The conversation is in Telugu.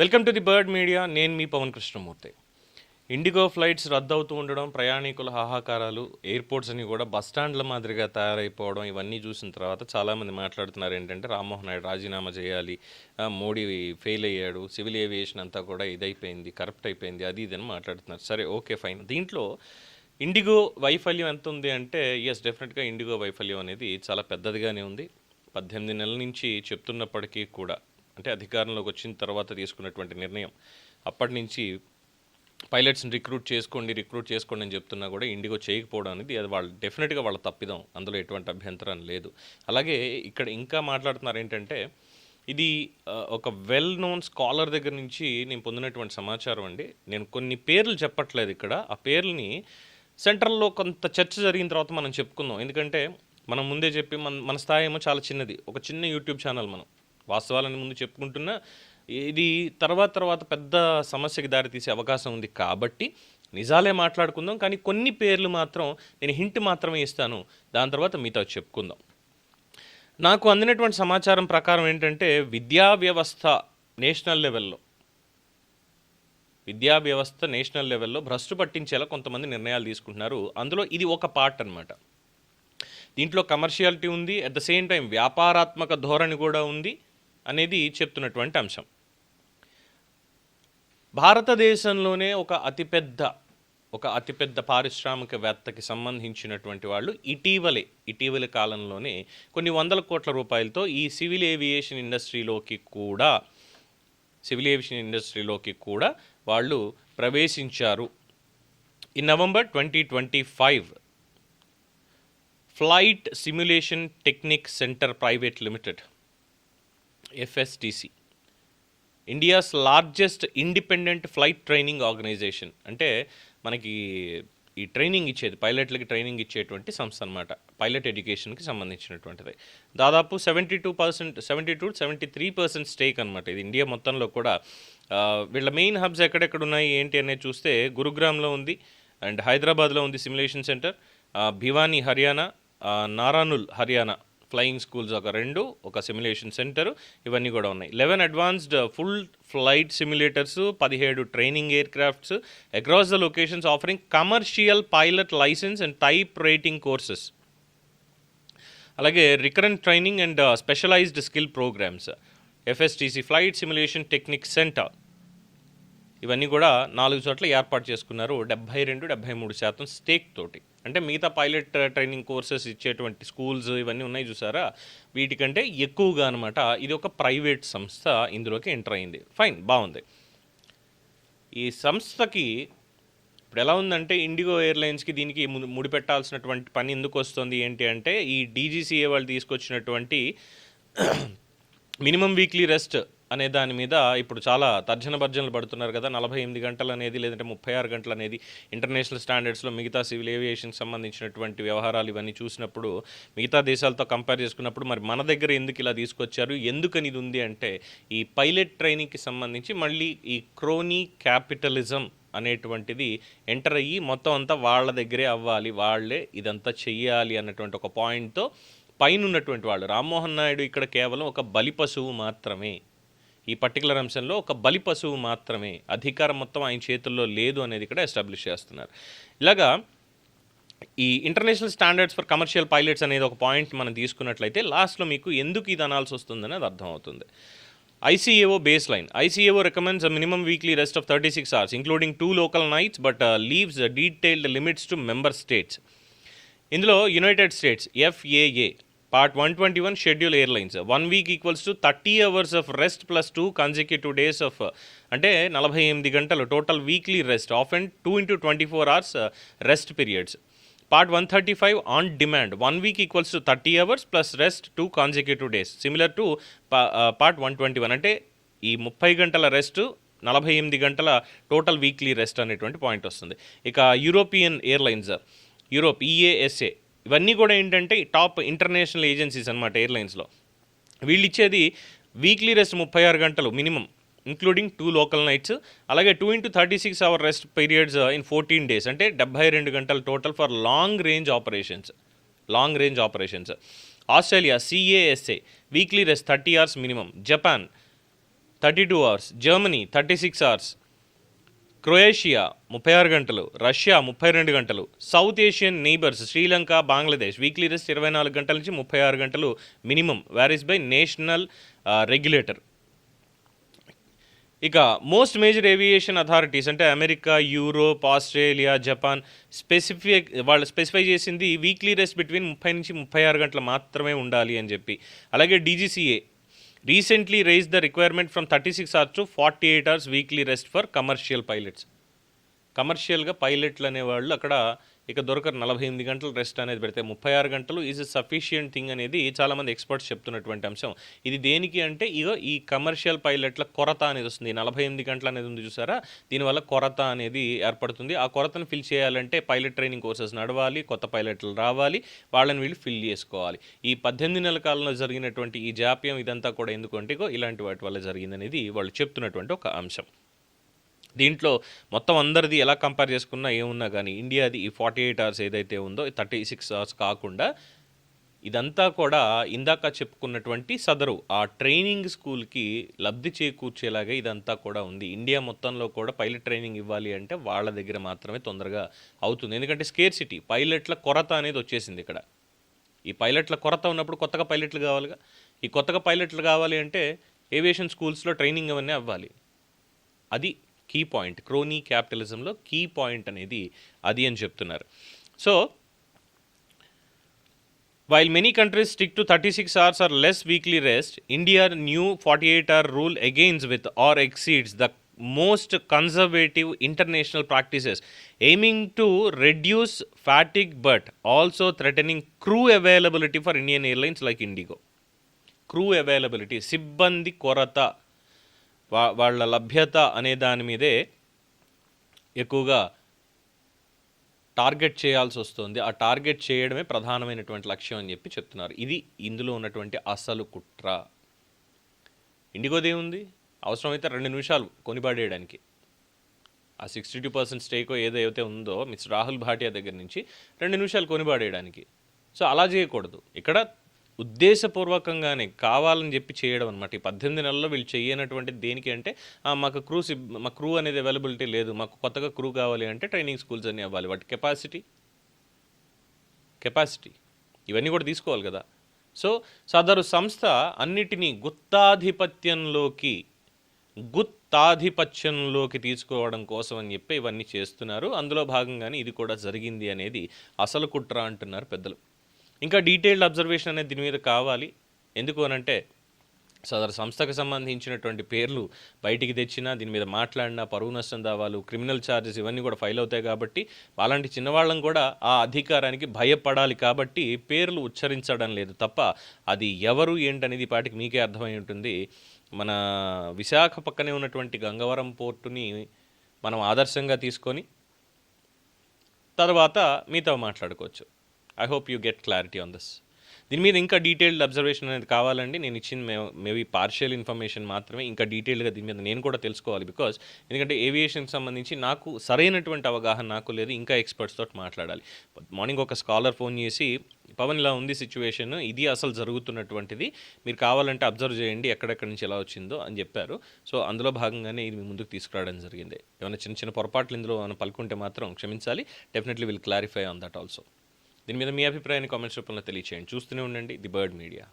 Welcome to the Bird Media నేను మీ పవన్ కృష్ణమూర్తి. ఇండిగో ఫ్లైట్స్ రద్దు అవుతూ ఉండడం ప్రయాణికుల హాహాకారాలు ఎయిర్పోర్ట్స్ అని కూడా బస్ స్టాండ్ల మాదిరిగా తయారైపోవడం ఇవన్నీ చూసిన తర్వాత చాలామంది మాట్లాడుతున్నారు ఏంటంటే రామ్మోహన్ నాయుడు రాజీనామా చేయాలి మోడీ ఫెయిల్ అయ్యాడు సివిల్ ఏవియేషన్ అంతా కూడా ఇదైపోయింది కరప్ట్ అయిపోయింది అది ఇది అని మాట్లాడుతున్నారు. సరే ఓకే ఫైన్ దీంట్లో ఇండిగో వైఫల్యం ఎంత ఉంది అంటే ఎస్ డెఫినెట్గా ఇండిగో వైఫల్యం అనేది చాలా పెద్దదిగానే ఉంది. పద్దెనిమిది నెలల నుంచి చెప్తున్నప్పటికీ కూడా అంటే అధికారంలోకి వచ్చిన తర్వాత తీసుకున్నటువంటి నిర్ణయం. అప్పటి నుంచి పైలట్స్ని రిక్రూట్ చేసుకోండి రిక్రూట్ చేసుకోండి అని చెప్తున్నా కూడా ఇండిగో చేయకపోవడం అనేది అది వాళ్ళు డెఫినెట్గా వాళ్ళ తప్పిదం. అందులో ఎటువంటి అభ్యంతరం లేదు. అలాగే ఇక్కడ ఇంకా మాట్లాడుతున్నారు ఏంటంటే ఇది ఒక వెల్ నోన్ స్కాలర్ దగ్గర నుంచి నేను పొందినటువంటి సమాచారం అండి. నేను కొన్ని పేర్లు చెప్పట్లేదు ఇక్కడ. ఆ పేర్లని సెంట్రల్లో కొంత చర్చ జరిగిన తర్వాత మనం చెప్పుకుందాం. ఎందుకంటే మనం ముందే చెప్పి మన మన స్థాయి ఏమో చాలా చిన్నది. ఒక చిన్న యూట్యూబ్ ఛానల్ మనం. వాస్తవాలని ముందు చెప్పుకుంటున్నా ఇది తర్వాత తర్వాత పెద్ద సమస్యకి దారితీసే అవకాశం ఉంది కాబట్టి నిజాలే మాట్లాడుకుందాం కానీ కొన్ని పేర్లు మాత్రం నేను హింట్ మాత్రమే ఇస్తాను. దాని తర్వాత మీతో చెప్పుకుందాం. నాకు అందినటువంటి సమాచారం ప్రకారం ఏంటంటే విద్యా వ్యవస్థ నేషనల్ లెవెల్లో విద్యా వ్యవస్థ నేషనల్ లెవెల్లో భ్రష్టు పట్టించేలా కొంతమంది నిర్ణయాలు తీసుకుంటున్నారు. అందులో ఇది ఒక పార్ట్ అనమాట దీంట్లో కమర్షియాలిటీ ఉంది అట్ ద సేమ్ టైం వ్యాపారాత్మక ధోరణి కూడా ఉంది. అనేది చెప్తున్నటువంటి అంశం. భారతదేశంలోనే ఒక అతిపెద్ద ఒక అతిపెద్ద పారిశ్రామికవేత్తకి సంబంధించినటువంటి వాళ్ళు ఇటీవలే ఇటీవలి కాలంలోనే కొన్ని వందల కోట్ల రూపాయలతో ఈ సివిల్ ఏవియేషన్ ఇండస్ట్రీలోకి కూడా సివిల్ ఏవియేషన్ ఇండస్ట్రీలోకి కూడా వాళ్ళు ప్రవేశించారు. ఈ November twenty twenty five flight simulation technique centre private limited FSTC India's largest independent flight training organisation అంటే మనకి ఈ ట్రైనింగ్ ఇచ్చేది పైలట్లకి ట్రైనింగ్ ఇచ్చేటువంటి సంస్థ అనమాట పైలట్ ఎడ్యుకేషన్కి సంబంధించినటువంటిది. దాదాపు seventy two percent seventy two seventy three percent stake అనమాట ఇది ఇండియా మొత్తంలో కూడా. వీళ్ళ మెయిన్ హబ్స్ ఎక్కడెక్కడ ఉన్నాయి ఏంటి అనేది చూస్తే గురుగ్రామ్లో ఉంది అండ్ హైదరాబాద్లో ఉంది simulation centre Bhiwani Haryana Narnaul Haryana. Flying schools ఒక రెండు ఒక సిమ్యులేషన్ సెంటర్ ఇవన్నీ కూడా ఉన్నాయి. Eleven advanced full flight simulators పదిహేడు training aircrafts across the locations offering commercial pilot licence and type rating courses అలాగే recurrent training and specialised skill programmes FSTC flight simulation technique centre ఇవన్నీ కూడా నాలుగు చోట్ల ఏర్పాటు చేసుకున్నారు. డెబ్బై రెండు డెబ్బై మూడు శాతం స్టేక్ తోటి. అంటే మిగతా పైలట్ ట్రైనింగ్ కోర్సెస్ ఇచ్చేటువంటి స్కూల్స్ ఇవన్నీ ఉన్నాయి చూసారా? వీటికంటే ఎక్కువగా అనమాట ఇది ఒక ప్రైవేట్ సంస్థ ఇందులోకి ఎంటర్ అయింది. ఫైన్ బాగుంది. ఈ సంస్థకి ఇప్పుడు ఎలా ఉందంటే ఇండిగో ఎయిర్లైన్స్కి దీనికి ముడిపెట్టాల్సినటువంటి పని ఎందుకు వస్తుంది ఏంటి అంటే ఈ డీజీసీఏ వాళ్ళు తీసుకొచ్చినటువంటి మినిమం వీక్లీ రెస్ట్ అనే దాని మీద ఇప్పుడు చాలా తర్జన భర్జనలు పడుతున్నారు కదా. నలభై ఎనిమిది గంటలు అనేది లేదంటే ముప్పై ఆరు గంటలు అనేది ఇంటర్నేషనల్ స్టాండర్డ్స్లో మిగతా సివిల్ ఏవియేషన్ సంబంధించినటువంటి వ్యవహారాలు ఇవన్నీ చూసినప్పుడు మిగతా దేశాలతో కంపేర్ చేసుకున్నప్పుడు మరి మన దగ్గర ఎందుకు ఇలా తీసుకొచ్చారు? ఎందుకని ఇది ఉంది అంటే ఈ పైలట్ ట్రైనింగ్కి సంబంధించి మళ్ళీ ఈ క్రోనీ క్యాపిటలిజం అనేటువంటిది ఎంటర్ అయ్యి మొత్తం అంతా వాళ్ళ దగ్గరే అవ్వాలి వాళ్ళే ఇదంతా చెయ్యాలి అన్నటువంటి ఒక పాయింట్తో పైన ఉన్నటువంటి వాళ్ళు. రామ్మోహన్ నాయుడు ఇక్కడ కేవలం ఒక బలి పశువు మాత్రమే. ఈ పర్టికులర్ అంశంలో ఒక బలి పశువు మాత్రమే అధికారం మొత్తం ఆయన చేతుల్లో లేదు అనేది ఇక్కడ ఎస్టాబ్లిష్ చేస్తున్నారు. ఇలాగా ఈ international standards for commercial pilots అనేది ఒక పాయింట్ మనం తీసుకున్నట్లయితే లాస్ట్లో మీకు ఎందుకు ఇది అనాల్సి వస్తుందనేది అర్థమవుతుంది. ICAO base line ICAO recommends a minimum weekly rest of thirty six hours including two local nights but leaves detailed limits to member states ఇందులో United States FAA part one twenty one schedule airlines one week equals to thirty hours of rest plus two consecutive days off అంటే నలభై ఎనిమిది గంటలు total weekly rest off and two into twenty four hours rest periods part one thirty five on demand one week equals to thirty hours plus rest two consecutive days similar to part one twenty one అంటే ఈ ముప్పై గంటల రెస్ట్ నలభై ఎనిమిది గంటల టోటల్ వీక్లీ రెస్ట్ అనేటువంటి పాయింట్ వస్తుంది. ఇక యూరోపియన్ ఎయిర్లైన్స్ యూరోప్ ఈఏఎస్ఏ ఇవన్నీ కూడా ఏంటంటే టాప్ ఇంటర్నేషనల్ ఏజెన్సీస్ అనమాట ఎయిర్లైన్స్లో. వీళ్ళు ఇచ్చేది వీక్లీ రెస్ట్ ముప్పై ఆరు గంటలు minimum including two local nights అలాగే two into thirty six hour rest periods in fourteen days అంటే డెబ్బై రెండు గంటలు total for long range operations long range operations. Australia CASA weekly rest thirty hours minimum Japan thirty two hours Germany thirty six hours Croatia ముప్పై ఆరు గంటలు రష్యా ముప్పై రెండు గంటలు South Asian neighbours Sri Lanka Bangladesh weekly rest ఇరవై నాలుగు గంటల నుంచి ముప్పై ఆరు గంటలు minimum. Varies by national regulator? ఇక మోస్ట్ మేజర్ ఏవియేషన్ అథారిటీస్ అంటే America Europe Australia Japan specific వాళ్ళు స్పెసిఫై చేసింది వీక్లీ రెస్ట్ బిట్వీన్ ముప్పై నుంచి ముప్పై ఆరు గంటలు మాత్రమే ఉండాలి అని చెప్పి. అలాగే DGCA recently raise the requirement from thirty six hours to forty eight hours weekly rest for commercial pilots కమర్షియల్గా పైలట్లు అనేవాళ్ళు అక్కడ ఇక దొరకరు. నలభై ఎనిమిది గంటలు రెస్ట్ అనేది పెడితే ముప్పై ఆరు గంటలు ఈజ్ సఫిషియంట్ థింగ్ అనేది చాలామంది ఎక్స్పర్ట్స్ చెప్తున్నటువంటి అంశం. ఇది దేనికి అంటే ఇగో ఈ కమర్షియల్ పైలట్ల కొరత అనేది వస్తుంది. నలభై ఎనిమిది గంటలు అనేది ఉంది చూసారా? దీనివల్ల కొరత అనేది ఏర్పడుతుంది. ఆ కొరతను ఫిల్ చేయాలంటే పైలట్ ట్రైనింగ్ కోర్సెస్ నడవాలి కొత్త పైలట్లు రావాలి వాళ్ళని వీళ్ళు ఫిల్ చేసుకోవాలి. ఈ పద్దెనిమిది నెలల కాలంలో జరిగినటువంటి ఈ జాప్యం ఇదంతా కూడా ఎందుకంటే ఇగో ఇలాంటి వాటి వల్ల జరిగిందనేది వాళ్ళు చెప్తున్నటువంటి ఒక అంశం. దీంట్లో మొత్తం అందరిది ఎలా కంపేర్ చేసుకున్నా ఏమున్నా కానీ ఇండియాది ఈ ఫార్టీ ఎయిట్ అవర్స్ ఏదైతే ఉందో థర్టీ సిక్స్ అవర్స్ కాకుండా ఇదంతా కూడా ఇందాక చెప్పుకున్నటువంటి సదరు ఆ ట్రైనింగ్ స్కూల్కి లబ్ధి చేకూర్చేలాగా ఇదంతా కూడా ఉంది. ఇండియా మొత్తంలో కూడా పైలట్ ట్రైనింగ్ ఇవ్వాలి అంటే వాళ్ళ దగ్గర మాత్రమే తొందరగా అవుతుంది. ఎందుకంటే స్కేర్ సిటీ పైలట్ల కొరత అనేది వచ్చేసింది ఇక్కడ. ఈ పైలట్ల కొరత ఉన్నప్పుడు కొత్తగా పైలట్లు కావాలిగా? ఈ కొత్తగా పైలట్లు కావాలి అంటే ఏవియేషన్ స్కూల్స్లో ట్రైనింగ్ అవన్నీ అవ్వాలి. అది కీ పాయింట్ క్రోనీ క్యాపిటలిజంలో కీ పాయింట్ అనేది అది అని చెప్తున్నారు. So while many countries stick to thirty six hours or less weekly rest India new forty eight hour rule against with or exceeds the most conservative international practices aiming to reduce fatigue but also threatening crew availability for Indian airlines like IndiGo crew availability సిబ్బంది కొరత. వా వాళ్ళ లభ్యత అనే దాని మీదే ఎక్కువగా టార్గెట్ చేయాల్సి వస్తుంది. ఆ టార్గెట్ చేయడమే ప్రధానమైనటువంటి లక్ష్యం అని చెప్పి చెప్తున్నారు. ఇది ఇందులో ఉన్నటువంటి అసలు కుట్ర. ఇండిగోదే ఉంది అవసరమైతే రెండు నిమిషాలు కొనిపాడేయడానికి. ఆ సిక్స్టీ టూ పర్సెంట్ స్టేకో ఏదైతే ఉందో మిస్టర్ రాహుల్ భాటియా దగ్గర నుంచి రెండు నిమిషాలు కొనిపాడేయడానికి. సో అలా చేయకూడదు. ఇక్కడ ఉద్దేశపూర్వకంగానే కావాలని చెప్పి చేయడం అనమాట ఈ పద్దెనిమిది నెలల్లో వీళ్ళు చేయనటువంటి దేనికి అంటే మాకు క్రూ సిబ్ మా క్రూ అనేది అవైలబిలిటీ లేదు మాకు కొత్తగా క్రూ కావాలి అంటే ట్రైనింగ్ స్కూల్స్ అన్నీ అవ్వాలి వాటి కెపాసిటీ కెపాసిటీ ఇవన్నీ కూడా తీసుకోవాలి కదా. సో సదరు సంస్థ అన్నిటినీ గుత్తాధిపత్యంలోకి గుత్తాధిపత్యంలోకి తీసుకోవడం కోసం అని చెప్పి ఇవన్నీ చేస్తున్నారు. అందులో భాగంగానే ఇది కూడా జరిగింది అనేది అసలు కుట్ర అంటున్నారు పెద్దలు. ఇంకా డీటెయిల్డ్ అబ్జర్వేషన్ అనేది దీని మీద కావాలి. ఎందుకు అనంటే సదరు సంస్థకు సంబంధించినటువంటి పేర్లు బయటికి తెచ్చినా దీని మీద మాట్లాడినా పరువు నష్టం దావాలు క్రిమినల్ ఛార్జెస్ ఇవన్నీ కూడా ఫైల్ అవుతాయి కాబట్టి అలాంటి చిన్నవాళ్ళం కూడా ఆ అధికారానికి భయపడాలి కాబట్టి పేర్లు ఉచ్చరించడం లేదు తప్ప అది ఎవరు ఏంటనేది పాటికి మీకే అర్థమై ఉంటుంది. మన విశాఖ పక్కనే ఉన్నటువంటి గంగవరం పోర్టుని మనం ఆదర్శంగా తీసుకొని తర్వాత మీతో మాట్లాడుకోవచ్చు. I hope you get clarity on this దీని మీద ఇంకా డీటెయిల్డ్ అబ్జర్వేషన్ అనేది కావాలండి. నేను ఇచ్చిన మే మేబీ పార్షియల్ ఇన్ఫర్మేషన్ మాత్రమే ఇంకా డీటెయిల్డ్గా దీని మీద నేను కూడా తెలుసుకోవాలి బికాజ్ ఎందుకంటే ఏవియేషన్కి సంబంధించి నాకు సరైనటువంటి అవగాహన నాకు లేదు. ఇంకా ఎక్స్పర్ట్స్ తోటి మాట్లాడాలి. మార్నింగ్ ఒక స్కాలర్ ఫోన్ చేసి పవన్ ఇలా ఉంది సిచ్యువేషన్ ఇది అసలు జరుగుతున్నటువంటిది. మీరు కావాలంటే అబ్జర్వ్ చేయండి ఎక్కడెక్కడి నుంచి ఎలా వచ్చిందో అని చెప్పారు. సో అందులో భాగంగానే ఇది ముందుకు తీసుకురావడం జరిగింది. ఏమైనా చిన్న చిన్న పొరపాట్లు ఇందులో మనం పలుకుంటే మాత్రం క్షమించాలి. Definitely will clarify on that also దీని మీద మీ అభిప్రాయాన్ని కామెంట్స్ రూపంలో తెలియచేయండి. చూస్తూనే ఉండండి. The Bird Media.